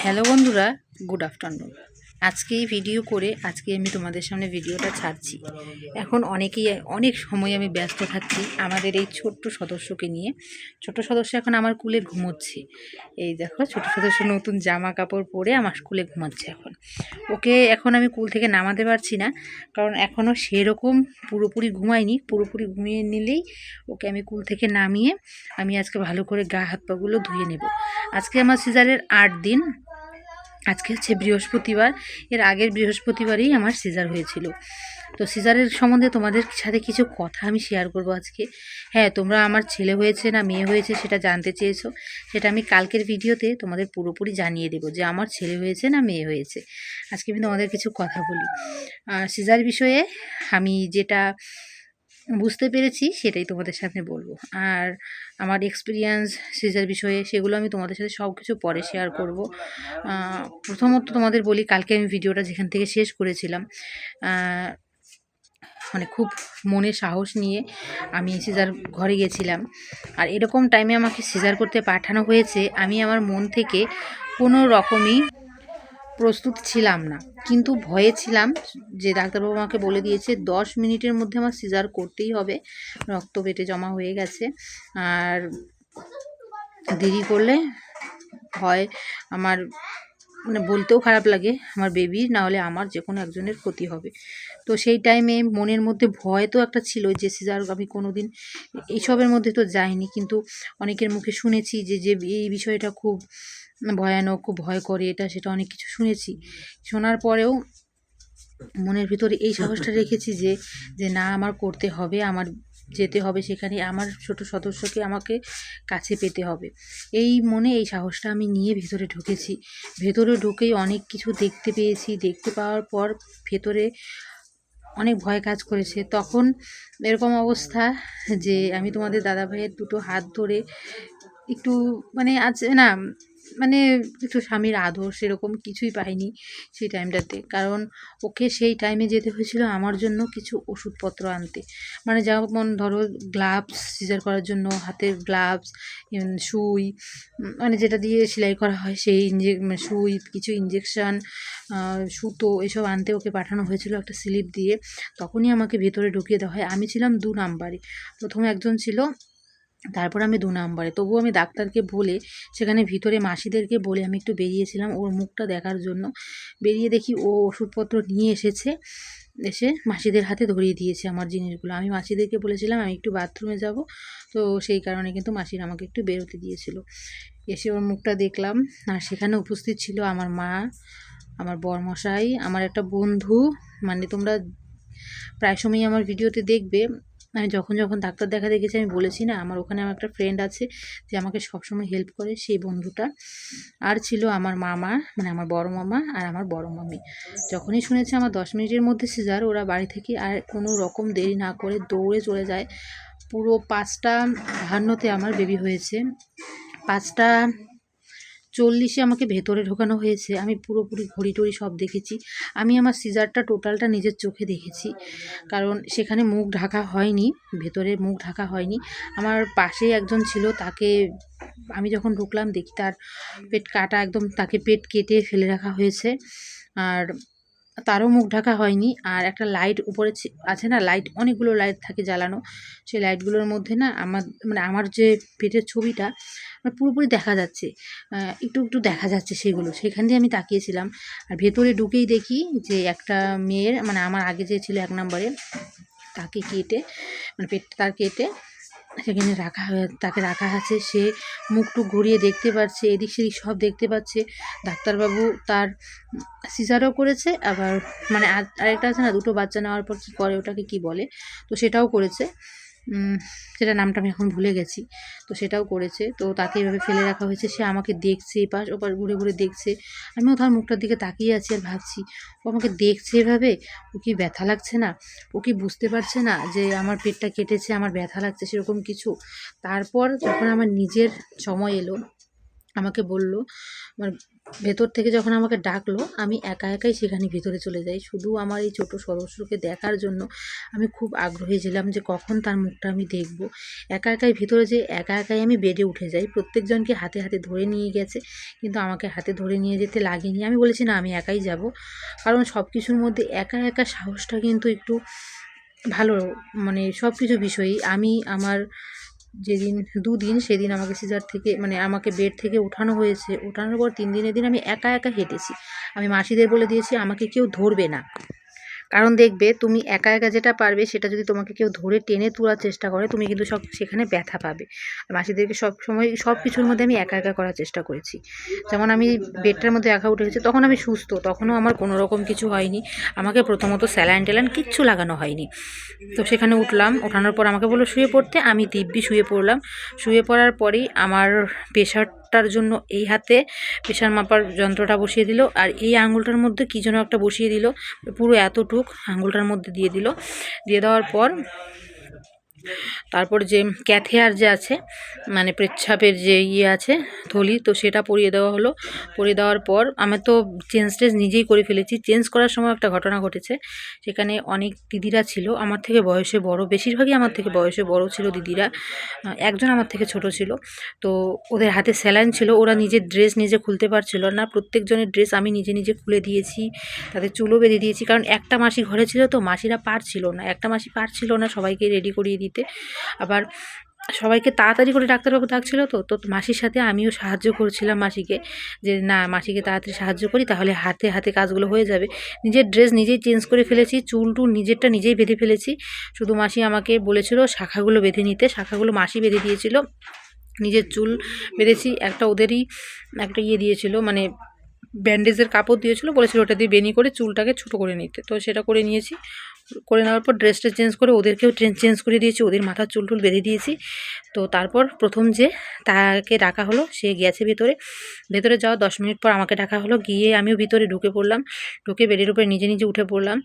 Hello বন্ধুরা good afternoon. আজকে এই ভিডিও করে, আজকে আমি তোমাদের সামনে ভিডিওটা ছাড়ছি। এখন অনেকেই, অনেক সময় আমি ব্যস্ত থাকছি আমাদের এই ছোট্ট সদস্যকে নিয়ে। ছোট সদস্য এখন আমার কুলে ঘুমোচ্ছে। এই দেখো ছোট সদস্য নতুন জামা কাপড় পরে আমার কুলে ঘুমাচ্ছে এখন। ওকে এখন আমি কুল থেকে নামাতে পারছি না, কারণ এখনও সেরকম পুরোপুরি ঘুমায়নি। পুরোপুরি ঘুমিয়ে নিলেই ওকে আমি কুল থেকে নামিয়ে আমি আজকে ভালো করে গা হাত পাগুলো ধুয়ে নেব। আজকে আমার সিজারের আট দিন। আজকে হচ্ছে বৃহস্পতিবার, এর আগের বৃহস্পতিবারই আমার সিজার হয়েছিল। তো সিজারের সম্বন্ধে তোমাদের সাথে কিছু কথা আমি শেয়ার করব আজকে। হ্যাঁ তোমরা আমার ছেলে হয়েছে না মেয়ে হয়েছে সেটা জানতে চেয়েছো, সেটা আমি কালকের ভিডিওতে তোমাদের পুরোপুরি জানিয়ে দেবো যে আমার ছেলে হয়েছে না মেয়ে হয়েছে। আজকে আমি তোমাদের কিছু কথা বলি। সিজার বিষয়ে আমি যেটা বুঝতে পেরেছি, সেটাই তোমাদের সাথে বলব। আর আমার এক্সপিরিয়েন্স সিজার বিষয়ে, সেগুলো আমি তোমাদের সাথে সব কিছু পরে শেয়ার করব। প্রথমত তোমাদের বলি, কালকে আমি ভিডিওটা যেখান থেকে শেষ করেছিলাম মানে খুব মনে সাহস নিয়ে আমি সিজার ঘরে গেছিলাম। আর এরকম টাইমে আমাকে সিজার করতে পাঠানো হয়েছে, আমি আমার মন থেকে কোনো রকমই প্রস্তুত ছিলাম না। কিন্তু ভয়ে ছিলাম যে ডাক্তারবাবু আমাকে বলে দিয়েছে, দশ মিনিটের মধ্যে আমার সিজার করতেই হবে, রক্ত পেটে জমা হয়ে গেছে। আর দেরি করলে হয় আমার মানে বলতেও খারাপ লাগে আমার বেবির না হলে আমার যে কোনো একজনের ক্ষতি হবে। তো সেই টাইমে মনের মধ্যে ভয় তো একটা ছিল যে সিজার আমি কোনো দিন এইসবের মধ্যে তো যাইনি। কিন্তু অনেকের মুখে শুনেছি যে যে এই বিষয়টা খুব ভয়ানক, খুব ভয় করে, এটা সেটা অনেক কিছু শুনেছি। শোনার পরেও মনের ভিতরে এই সাহসটা রেখেছি যে যে না, আমার করতে হবে, আমার যেতে হবে সেখানে আমার ছোট সদস্যকে আমাকে কাছে পেতে হবে। এই মনে এই সাহসটা আমি নিয়ে ভেতরে ঢুকেছি। ভেতরে ঢুকেই অনেক কিছু দেখতে পেয়েছি। দেখতে পাওয়ার পর ভেতরে অনেক ভয় কাজ করেছে। তখন এরকম অবস্থা যে আমি তোমাদের দাদা ভাইয়ের দুটো হাত ধরে একটু মানে আছে না মানে একটু স্বামীর আদর সেরকম কিছুই পাইনি সেই টাইমটাতে। কারণ ওকে সেই টাইমে যেতে হয়েছিল আমার জন্য কিছু ওষুধপত্র আনতে। মানে যেমন ধরো গ্লাভস সিজার করার জন্য, হাতের গ্লাভস সুই মানে যেটা দিয়ে সেলাই করা হয় সেই ইঞ্জে সুই, কিছু ইঞ্জেকশান সুতো এসব আনতে ওকে পাঠানো হয়েছিল একটা স্লিপ দিয়ে। তখনই আমাকে ভেতরে ঢুকিয়ে দেওয়া হয়। আমি ছিলাম দু নাম্বারে। প্রথমে একজন ছিল তারপর আমি দু নাম্বারে। তবুও আমি ডাক্তারকে বলে, সেখানে ভিতরে মাসিদেরকে বলে আমি একটু বেরিয়েছিলাম ওর মুখটা দেখার জন্য। বেরিয়ে দেখি ও ওষুধপত্র নিয়ে এসেছে, এসে মাসিদের হাতে ধরিয়ে দিয়েছে আমার জিনিসগুলো। আমি মাসিদেরকে বলেছিলাম, আমি একটু বাথরুমে যাব। তো সেই কারণে কিন্তু মাসির আমাকে একটু বেরোতে দিয়েছিল। এসে ওর মুখটা দেখলাম। আর সেখানে উপস্থিত ছিল আমার মা, আমার বরমশাই, আমার একটা বন্ধু। মানে তোমরা প্রায় সময়ই আমার ভিডিওতে দেখবে। আমি যখন যখন ডাক্তার দেখাতে গেছি, আমি বলেছি না, আমার ওখানে আমার একটা ফ্রেন্ড আছে যে আমাকে সবসময় হেল্প করে, সেই বন্ধুটা। আর ছিল আমার মামা মানে আমার বড় মামা আর আমার বড় মামি। যখনই শুনেছে আমার দশ মিনিটের মধ্যে সিজার ওরা বাড়ি থেকে আর কোনো রকম দেরি না করে দৌড়ে চলে যায়। পুরো পাঁচটা, বাহান্নতে আমার বেবি হয়েছে। পাঁচটা চল্লিশে আমাকে ভেতরে ঢোকানো হয়েছে। আমি পুরোপুরি ঘড়ি টড়ি সব দেখেছি। আমি আমার সিজারটা টোটালটা নিজের চোখে দেখেছি। কারণ সেখানে মুখ ঢাকা হয়নি, ভেতরে মুখ ঢাকা হয়নি। আমার পাশে একজন ছিল, তাকে আমি যখন ঢুকলাম দেখি তার পেট কাটা একদম, তাকে পেট কেটে ফেলে রাখা হয়েছে। আর তারও মুখ ঢাকা হয়নি। আর একটা লাইট উপরে আছে না লাইট অনেকগুলো লাইট থাকে জ্বালানো। সেই লাইটগুলোর মধ্যে না আমার মানে আমার যে পেটের ছবিটা মানে পুরোপুরি দেখা যাচ্ছে। একটু একটু দেখা যাচ্ছে সেগুলো। সেখান দিয়ে আমি তাকিয়েছিলাম। আর ভেতরে ঢুকেই দেখি যে একটা মেয়ের মানে আমার আগে যে ছিল এক নম্বরে, তাকে কেটে মানে পেট তার কেটে সেখানে রাখা তাকে রাখা আছে। সে মুখটু ঘুরিয়ে দেখতে পাচ্ছে এদিক সেদিক সব দেখতে পাচ্ছে। ডাক্তারবাবু তার সিজারও করেছে, আবার মানে আর- আরেকটা আছে না, দুটো বাচ্চা নেওয়ার পর কী করে, ওটাকে কি বলে? তো সেটাও করেছে। সেটা নামটা আমি এখন ভুলে গেছি, তো সেটাও করেছে। তো তাকে এভাবে ফেলে রাখা হয়েছে, সে আমাকে দেখছে এপাশ ওপাশ ঘুরে ঘুরে দেখছে। আমিও তার মুখটার দিকে তাকিয়ে আছি আর ভাবছি, ও আমাকে দেখছে এভাবে? ও কি ব্যথা লাগছে না? ও কি বুঝতে পারছে না যে আমার পেটটা কেটেছে, আমার ব্যথা লাগছে, সেরকম কিছু? তারপর যখন আমার নিজের সময় এলো আমাকে বলল মানে ভেতর থেকে যখন আমাকে ডাকলো, আমি একা একাই সেখানে ভিতরে চলে যাই। শুধু আমার এই ছোটো সদস্যকে দেখার জন্য আমি খুব আগ্রহী ছিলাম যে কখন তার মুখটা আমি দেখব। একা একাই ভিতরে যে একা একাই আমি বেডে উঠে যাই। প্রত্যেকজনকে হাতে হাতে ধরে নিয়ে গেছে, কিন্তু আমাকে হাতে ধরে নিয়ে যেতে লাগেনি। আমি বলেছি, না, আমি একাই যাব। কারণ সব কিছুর মধ্যে একা একা সাহসটা কিন্তু একটু ভালো মানে সব কিছু বিষয়েই। আমি আমার যেদিন, দুদিন সেদিন আমাকে সিজার থেকে মানে আমাকে বেড থেকে ওঠানো হয়েছে। ওঠানোর পর তিন দিনের দিন আমি একা একা হেঁটেছি। আমি মাসিদের বলে দিয়েছি, আমাকে কেউ ধরবে না। কারণ দেখবে তুমি একা একা যেটা পারবে সেটা যদি তোমাকে কেউ ধরে টেনে তোলার চেষ্টা করে, তুমি কিন্তু সব সেখানে ব্যথা পাবে। মাসিদেরকে সব সময়, সব কিছুর মধ্যে আমি একা একা করার চেষ্টা করেছি। যেমন আমি বেডটার মধ্যে একা উঠে গেছি, তখন আমি সুস্থ, তখনও আমার কোনো রকম কিছু হয়নি। আমাকে প্রথমত স্যালাইন ট্যালাইন কিচ্ছু লাগানো হয়নি। তো সেখানে উঠলাম, ওঠানোর পর আমাকে বলল, শুয়ে পড়তে। আমি দিব্যি শুয়ে পড়লাম। শুয়ে পড়ার পরেই আমার প্রেশারটার জন্য এই হাতে প্রেশার মাপার যন্ত্রটা বসিয়ে দিল। আর এই আঙুলটার মধ্যে কী যেন একটা বসিয়ে দিল। পুরো এতটুক আঙুলটার মধ্যে দিয়ে দিল। দিয়ে দেওয়ার পর তারপর যে ক্যাথেয়ার যে আছে মানে পেচ্ছাপের যে ইয়ে আছে, থলি, তো সেটা পরিয়ে দেওয়া হলো। পরিয়ে দেওয়ার পর আমি তো চেঞ্জ টেঞ্জ নিজেই করে ফেলেছি। চেঞ্জ করার সময় একটা ঘটনা ঘটেছে। সেখানে অনেক দিদিরা ছিল, আমার থেকে বয়সে বড়, বেশিরভাগই আমার থেকে বয়সে বড় ছিল দিদিরা। একজন আমার থেকে ছোট ছিল। তো ওদের হাতে স্যালাইন ছিল, ওরা নিজের ড্রেস নিজে খুলতে পারছিল না। প্রত্যেকজনের ড্রেস আমি নিজে নিজে খুলে দিয়েছি, তাদের চুলও বেঁধে দিয়েছি। কারণ একটা মাসি ঘরে ছিল তো, মাসিরা পারছিল না। একটা মাসি পারছিল না, সবাইকে রেডি করিয়ে দিতে। আবার সবাইকে তাড়াতাড়ি করে ডাক্তারবাবু ডাকছিল তো তো মাসির সাথে আমিও সাহায্য করছিলাম মাসিকে যে, না, মাসিকে তাড়াতাড়ি সাহায্য করি, তাহলে হাতে হাতে কাজগুলো হয়ে যাবে। নিজের ড্রেস নিজেই চেঞ্জ করে ফেলেছি, চুল টুল নিজেরটা নিজেই বেঁধে ফেলেছি। শুধু মাসি আমাকে বলেছিল শাখাগুলো বেঁধে নিতে, শাখাগুলো মাসি বেঁধে দিয়েছিল। নিজের চুল বেঁধেছি, একটা ওদেরই একটা ইয়ে দিয়েছিল মানে ব্যান্ডেজের কাপড় দিয়েছিল, বলেছিল ওটা দিয়ে বেনি করে চুলটাকে ছোটো করে নিতে। তো সেটা করে নিয়েছি। করে নেওয়ার পর ড্রেসটা চেঞ্জ করে ওদেরকেও ট্রেন চেঞ্জ করে দিয়েছি, ওদের মাথার চুল টুল বেঁধে দিয়েছি। তো তারপর প্রথম যে তাকে ডাকা হলো, সে গেছে ভেতরে। ভেতরে যাওয়া দশ মিনিট পর আমাকে ডাকা হলো, গিয়ে আমিও ভিতরে ঢুকে পড়লাম। ঢুকে বেডের উপরে নিজে নিজে উঠে পড়লাম।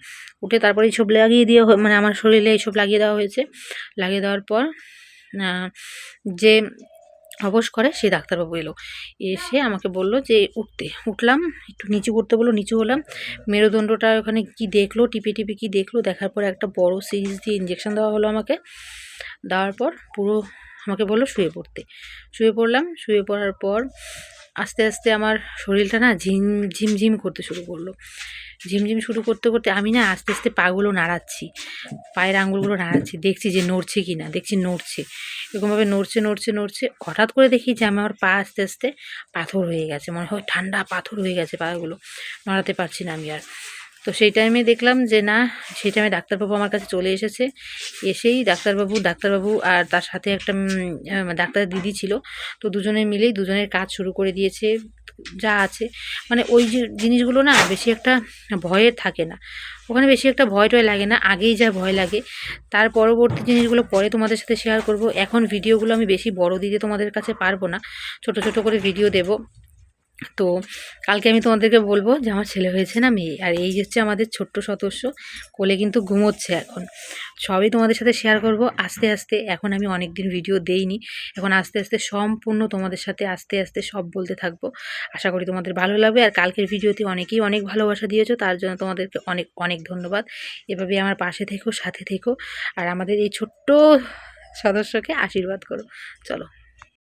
উঠে তারপরে এইসব লাগিয়ে দিয়ে মানে আমার শরীরে এইসব লাগিয়ে দেওয়া হয়েছে। লাগিয়ে দেওয়ার পর যে অবশ করে সেই ডাক্তারবাবু এলো। এসে আমাকে বলল যে, উঠতে। উঠলাম, একটু নিচু করতে বলল, নিচু হলাম। মেরুদণ্ডটা ওখানে কি দেখল, টিপে টিপে কি দেখল, দেখার পর একটা বড় সিরিজ দিয়ে ইঞ্জেকশন দেওয়া হলো আমাকে। দেওয়ার পর পুরো আমাকে বলল, শুয়ে পড়তে। শুয়ে পড়লাম, শুয়ে পড়ার পর আস্তে আস্তে আমার শরীরটা না ঝিম, ঝিমঝিম করতে শুরু করল। ঝিমঝিম শুরু করতে করতে আমি না আস্তে আস্তে পাগুলো নাড়াচ্ছি। পায়ের আঙুলগুলো নাড়াচ্ছি, দেখছি যে নড়ছে কি না দেখছি নড়ছে। এরকমভাবে নড়ছে নড়ছে নড়ছে, হঠাৎ করে দেখি যে আমার পা আস্তে আস্তে পাথর হয়ে গেছে। মনে হয় ঠান্ডা পাথর হয়ে গেছে পাগুলো, নাড়াতে পারছি না আমি আর। তো সেই টাইমে দেখলাম যে না, সেই টাইমে ডাক্তারবাবু আমার কাছে চলে এসেছে। এসেই ডাক্তারবাবু ডাক্তারবাবু আর তার সাথে একটা ডাক্তার দিদি ছিল। তো দুজনে মিলেই দুজনের কাজ শুরু করে দিয়েছে। যা আছে মানে ওই যে জিনিসগুলো না বেশি একটা ভয়ে থাকে না। ওখানে বেশি একটা ভয় টয় লাগে না, আগেই যা ভয় লাগে। তার পরবর্তী জিনিসগুলো পরে তোমাদের সাথে শেয়ার করব। এখন ভিডিওগুলো আমি বেশি বড় দিতে তোমাদের কাছে পারব না, ছোট ছোট করে ভিডিও দেব। তো কালকে আমি তোমাদেরকে বলব যে আমার ছেলে হয়েছে না মেয়ে, আর এই হচ্ছে আমাদের ছোট্ট সদস্য, কোলে কিন্তু ঘুমোচ্ছে এখন। সবই তোমাদের সাথে শেয়ার করব। আস্তে আস্তে এখন আমি অনেক দিন ভিডিও দেইনি, এখন আস্তে আস্তে সম্পূর্ণ তোমাদের সাথে আস্তে আস্তে সব বলতে থাকব। আশা করি তোমাদের ভালো লাগবে, আর কালকের ভিডিওতে অনেকেই অনেক ভালোবাসা দিয়েছ, তার জন্য তোমাদেরকে অনেক অনেক ধন্যবাদ। এভাবে আমার পাশে থেকো, সাথে থেকো, আর আমাদের এই ছোট্ট সদস্যকে আশীর্বাদ করো। চলো।